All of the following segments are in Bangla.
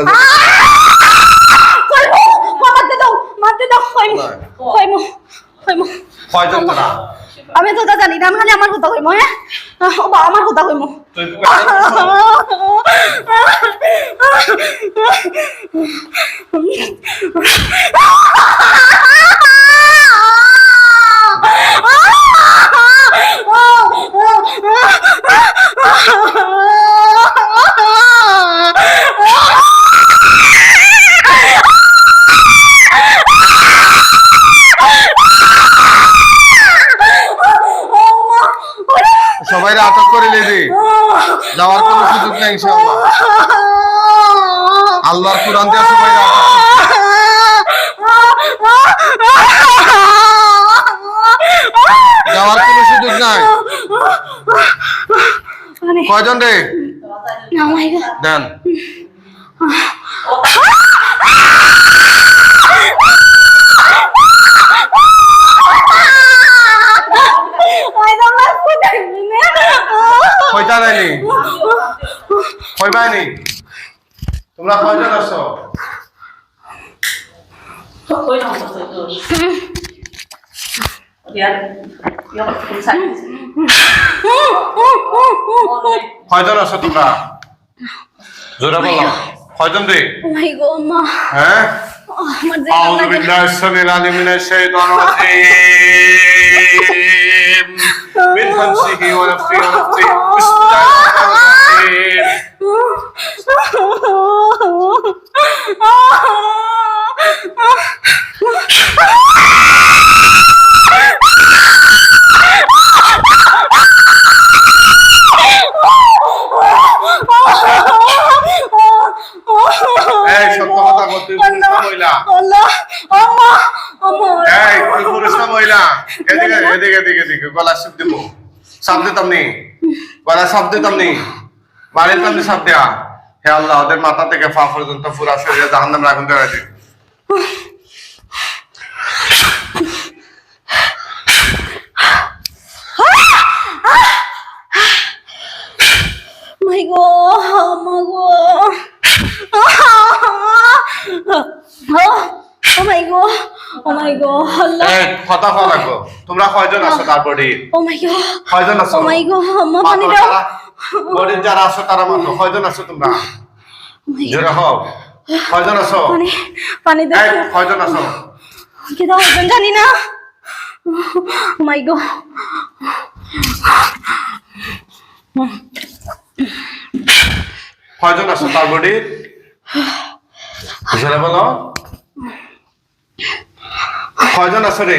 আমরা কইমু মারতে দাও মারতে দাও কইমু না। আমি তো জানি না খালি আমার কথা কইমু হ্যাঁ? বা আমার কথা কইমু। তুই করে নেবে যাওয়ার কোনো সুযোগ নেই ইনশাআল্লাহ। আল্লাহর কোরআন দিয়ে যাওয়ার কোনো সুযোগ নাই। মানে কয়জন রে? দেন। কয় বাইনি তোমরা কয়জন আছো Ôi không thật sự rồi Dạ Dạ không sạch কয়জন আছো তোমরা জোরে বলো কয়জন রে মাই গো মা হ্যাঁ আমার যে أعوذ بالله السميع العليم من الشيطان الرجيم من همزه ونفخه ونفخه بسم الله الرحمن الرحيم এদিকে এদিকে এদিকে গলা সাপ দিব। সাপ দিতাম নি। গলা সাপ দিতাম নি। বাড়ির তামনি সাপ দেয়া। হে আল্লাহ ওদের মাথা থেকে পা পর্যন্ত পুরা শরীরে জাহান্নাম আগুন দেওয়া দিন। গো আল্লাহ এই কথা কওয়া লাগবো তোমরা কয়জন আছো তার বডি ও মাই গো কয়জন আছো? ও মাই পানি দাও যারা যারা আছো তারা মাতো কয়জন আছো তোমরা? জোরে হও। কয়জন আছো? পানি পানি দাও। কয়জন আছো? কি দাও একজন জানি না। মাই গো কয়জন আছো তার বডি? জোরে বলো? কয়জন আছো রে?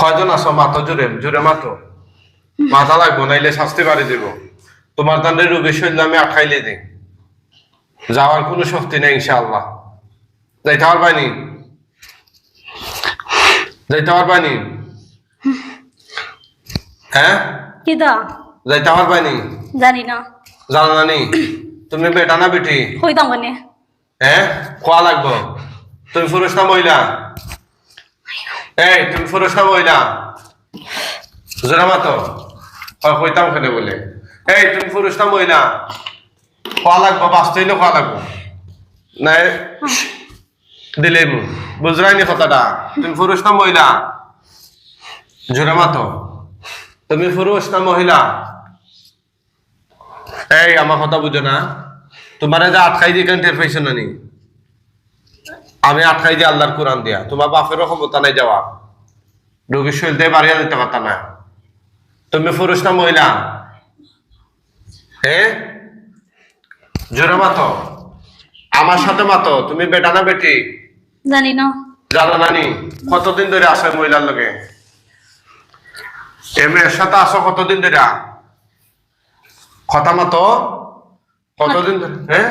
কয়জন আছো? মাতো জোরে জোরে মাতো। মাথা লাগবো নাইলে শাস্তি বাড়ি দিব। তোমার তান্ডে রোগী শরীর আমি আঠাইলে দিই যাওয়ার কোনো শক্তি নেই ইনশাআল্লাহ। যাইতে পারবানি যাইতে পারবানি হ্যাঁ? কি দা? যাইতে পারবানি জানি না। জানো না নি? তুমি বেটা না বেটি? হইতাম কেনে হ্যাঁ? খোয়া লাগবো। তুমি পুরুষ না মহিলা? এই তুমি পুরুষ না মহিলা? জোরা হয় কইতাম খেলে বলে। এই, তুমি পুরুষ না। মহিলা খোয়া লাগবো বাঁচতে হইলে খোয়া লাগবো। নাই দিলে বুঝরাইনি কথাটা? তুমি পুরুষ না মহিলা? জোরে মাতো। তুমি পুরুষ না মহিলা? এই, আমার কথা বুঝো না। তোমার যে আটকাই দিয়ে কেন টের পাইছো না নি আমি আটকাই দিয়ে আল্লাহর কোরআন দিয়া। তোমার বাপেরও ক্ষমতা নাই যাওয়া রোগীর শরীর দিয়ে বাড়িয়ে দিতে পারতা না। তুমি পুরুষ না মহিলা? হ্যাঁ জোরে মাতো আমার সাথে মাতো তুমি বেটা না বেটি? জানি না। জানো নানি কতদিন ধরে আসো মহিলার লগে? এ মেয়ের সাথে আসো কতদিন ধরে? কথা মতো। কতদিন হ্যাঁ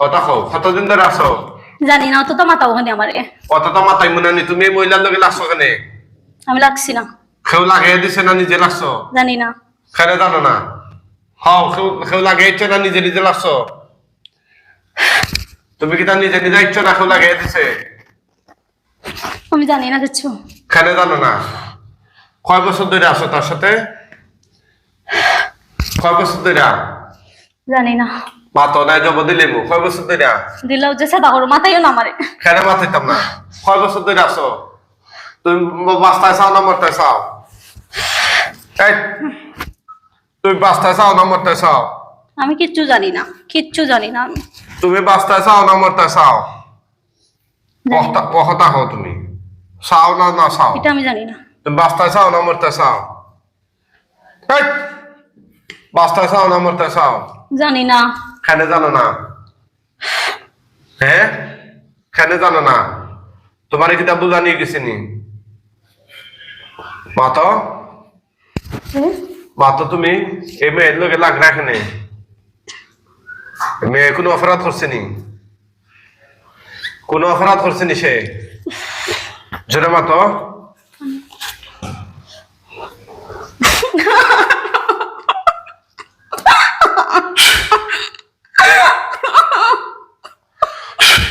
কথা কতদিন ধরে আসো? জানি না অত তো ওখানে আমারে। কত তো মাথায় মনে তুমি মহিলার লগে লাগছো কেন? আমি লাগছি না। কেউ লাগিয়ে দিছে না নিজে লাগছো? জানি না। খেলে জানো না? হও কেউ লাগিয়েছে না নিজে নিজে লাগছো? তুমি কি তার নিজে নিজে ইচ্ছো না কেউ লাগিয়ে দিছে? আমি জানি না কিচ্ছু। খেলে জানো না? কয় বছর ধরে আসো তার সাথে? কয় বছর ধরে? জানি না। মা নাই জব দিলে কয় বছর ধরে? দিলাও যে সাদা মাথায়ও না মারে কেন মাথাইতাম না? কয় বছর ধরে আসো তুমি বাস্তায় চাও না মরতে চাও তুমি বাস্তায় চাও না মরতে চাও আমি কিচ্ছু জানি না কিচ্ছু জানি না। তুমি বাস্তায় চাও না মরতে চাও? কথা কথা হও তুমি। চাও না না চাও? এটা আমি জানি না। তুমি বাস্তায় চাও না মরতে চাও? বাস্তায় চাও না মরতে চাও? জানি না। কেন জানো না? হ্যাঁ কেন জানো না? তোমার কিতাব বুঝা নিয়ে গেছি নি। মাতো? মাতো তুমি এই মেয়ের লোকে লাগ রাখেনি মেয়ে কোনো অপরাধ করছে নি? কোনো অপরাধ করছে নি সে? জোরে মাতো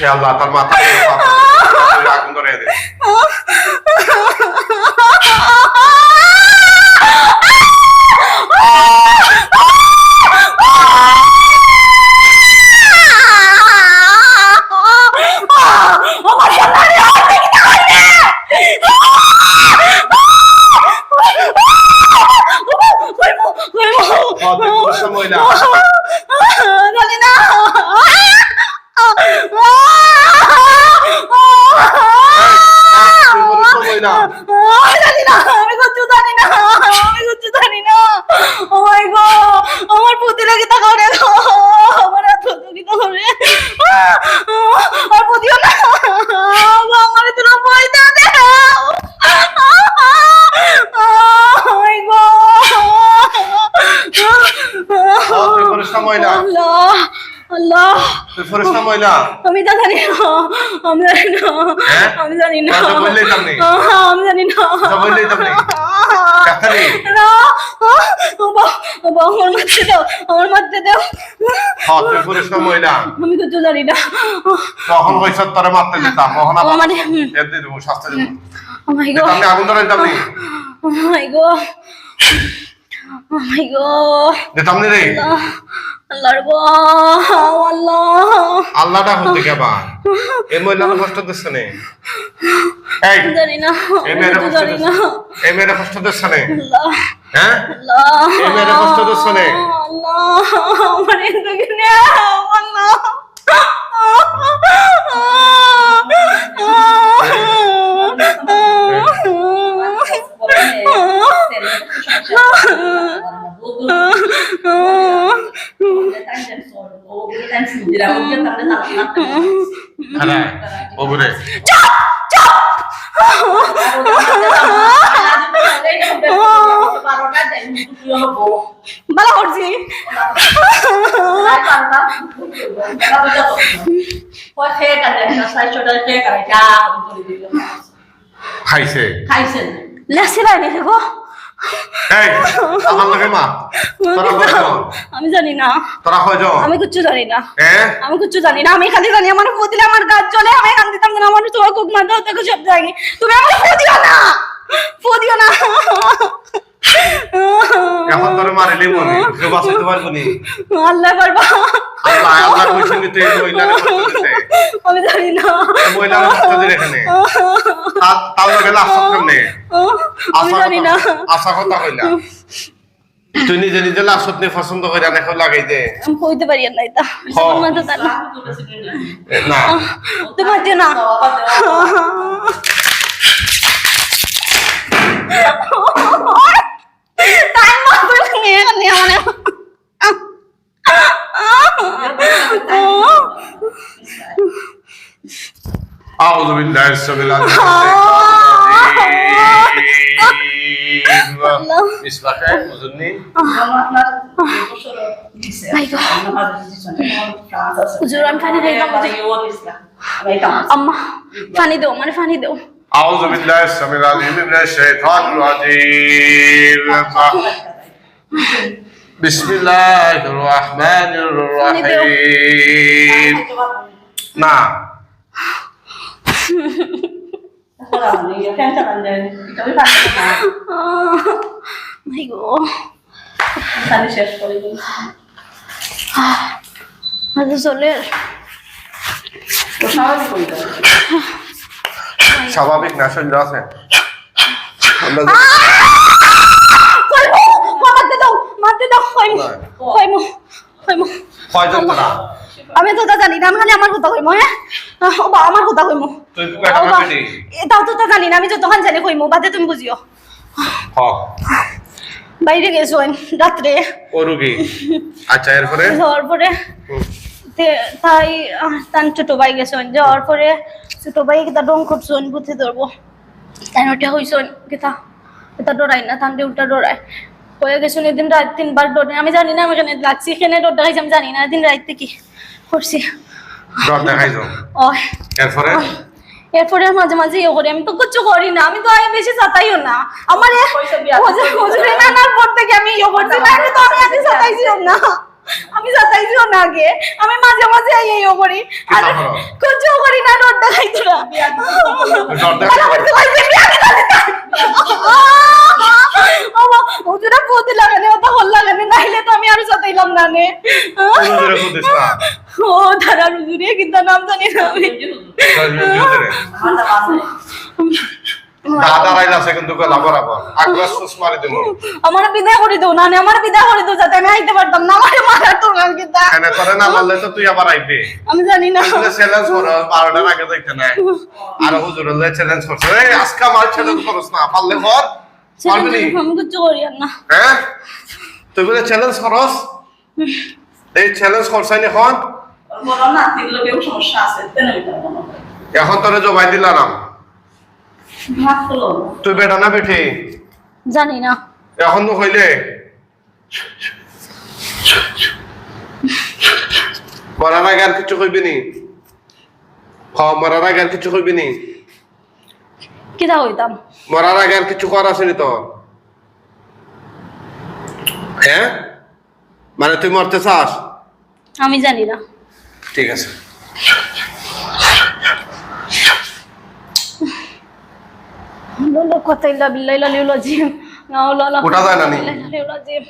আল্লাহ তার মাথা আগুন ধরে দে। 啊哈哈啊哈 তুই ফরিস্তা মহিলা। আল্লাহ আল্লাহ। তুই ফরিস্তা মহিলা। আমি তা জানি না আমি জানি না হ্যাঁ? আমি জানি না। কথা বললেই তামনি। আমি জানি না। কথা বললেই তামনি। কাকারি না বাবা আমার মারতে দাও আমার মারতে দাও। হ্যাঁ তুই ফরিস্তা মহিলা। আমি কিছু জানি না। তখন পয়সা তোরে মারতে দিতাম মোহন মানে এর দিয়ে দেবো শাস্তি দেবো। ও মাই গো দিতাম আগুন ধরে দিতাম ও মাই গো দিতাম নি রে আল্লাহ আল্লাহ। আল্লাহটা হতে কেবা এই মহিলার কষ্ট দিচ্ছে নে। এই জানি না। এই মেয়েরা কষ্ট দিচ্ছে। এই মেয়েরা কষ্ট দিচ্ছে নে। আল্লাহ হ্যাঁ? এই মেয়েরা কষ্ট দিচ্ছে নে। আল্লাহ আমার এদিকে নাও আল্লাহ খাইছে। খাইছেন লেসি রায় গো? এই আমার লগে মা তোরা কয়জন আমি জানি না। তোরা আমি কিচ্ছু জানি না। হ্যাঁ আমি কিচ্ছু জানি না। আমি খালি জানি আমার ফুদিলে আমার গাছ চলে আমি এখান দিতাম না আমার তোমার কুক মারতে হতে সব জানি তুমি আমার ফুদিও না। ফুদিও না। এখন তোরে মারিলি মনে কেউ পারব আল্লাহ পারবা আশা কথা কইলা তুই নিজে নিজে লাশ নিয়ে পছন্দ করে না এটা হ্যাঁ। না তোমার না তাই মা তুই নিয়ে নিয়ে মানে أعوذ بالله السميع العليم من الشيطان الرجيم بسم الله أذني হুজুর, আমি পানি খাইতাম আম্মা পানি দাও মানে পানি দাও أعوذ بالله السميع العليم من الشيطان الرجيم بسم الله الرحمن الرحيم نعم স্বাভাবিক না শরীর আছে। আমি তো জানি না আমি খালি আমার কথা কইমো হ্যাঁ? ও আমার কথা কইমো। এটাও তো তা জানি না আমি যতক্ষণ জানি কইমো বাদে তুমি বুঝিও বাইরে গেছো রাত্রে ও রুগী আচ্ছা এরপরে? যাওয়ার পরে তাই তার ছোট ভাই গেছেন যাওয়ার পরে ছোট ভাই কিতা ডং করছেন বুঝতে ধরবো তাই ওটা হইছেন কিতা কিতা ডরাই না তান্ডে উল্টা ডরাই হয়ে গেছেন এদিন রাত তিনবার ডরে আমি জানি না আমি এখানে লাগছি এখানে ডর দেখাইছি আমি জানি না এদিন রাত কি করছি ডর এরপরে? এরপরে মাঝে মাঝে ইয়ে করি আমি তো কিচ্ছু করি না আমি তো আগে বেশি সাতাইও না। আমার হুজুর- নানার পর থেকে আমি ইয়ে করছি না আমি তো আমি আগে না। আমি সাতাইছিও না আগে আমি মাঝে মাঝে ইয়ে ইয়ে করি আর কিতা করো? না ডর দেখাইতো না। ডর দেখাইতো? আমার তো কইছে বিয়া বাবা হুজুরে লাগানে ওটা হল লাগানে নাইলে তো আমি আর সাতাইলাম না নে। ও ধারা হুজুরে কিন্তু নাম জানি না আমি। আছে কিন্তু গলা বরাবর। আগ্রাস ফুস মারি দিব আমার বিদায় করে দাও না আমার বিদায় করে দাও যাতে আমি আইতে পারতাম। না আমার মারার তো গান কিতা। এনে করে না মারলে তো তুই আবার আইবি। আমি জানি না। আসলে চ্যালেঞ্জ করো বারোটার আগে দেখতে নাই। আর হুজুর চ্যালেঞ্জ করছে। এই আজকে আমার চ্যালেঞ্জ করছ না পারলে কর। পারবি আমি কিচ্ছু করি না। হ্যাঁ? তুই বলে চ্যালেঞ্জ করস? এই চ্যালেঞ্জ করছাই এখন বলো না তিন লোকেও সমস্যা আছে তেন এটা এখন তোরে জবাই দিলাম। তুই বেটা না বেঠি? জানি না। এখন তো হইলে? মরার আগে আর কিছু কইবি নি? মরার আগে আর কিছু কইবি নি? কিতা হইতাম মরার আগে আর কিছু কর আসেনি তো? হ্যাঁ মানে তুই মরতে চাস? আমি জানি না। ঠিক আছে। ললো কথাইলা বিল্লাইলা লিউলা জিম না ললো ওটা যায় না নি? লিউলা জিম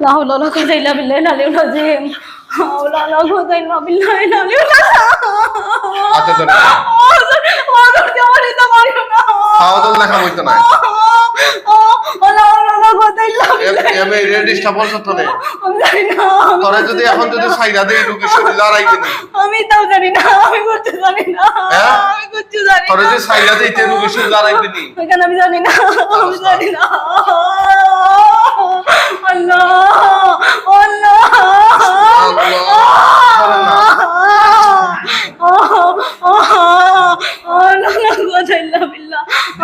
না ললো কথাইলা বিল্লাইলা লিউলা জিম ললো কথাইলা বিল্লাইলা লিউলা আচ্ছা তো ও ও ধরতে পারি তো মারিও না খাওয়া লেখা বইতে নাই ও ও ললো কথাইলা এমএ রেডিস্টা বলছ তো নে আমি জানি যদি এখন যদি সাইরা দেই ঢুকে শরীর লড়াই দিবি আমি তাও জানি না আমি করতে জানি না হ্যাঁ? আমি করতে জানি তোরে যদি সাইরা দেই তে ঢুকে শরীর লড়াই দিবি এখানে আমি জানি না আমি জানি না আল্লাহ আল্লাহ সাইদিন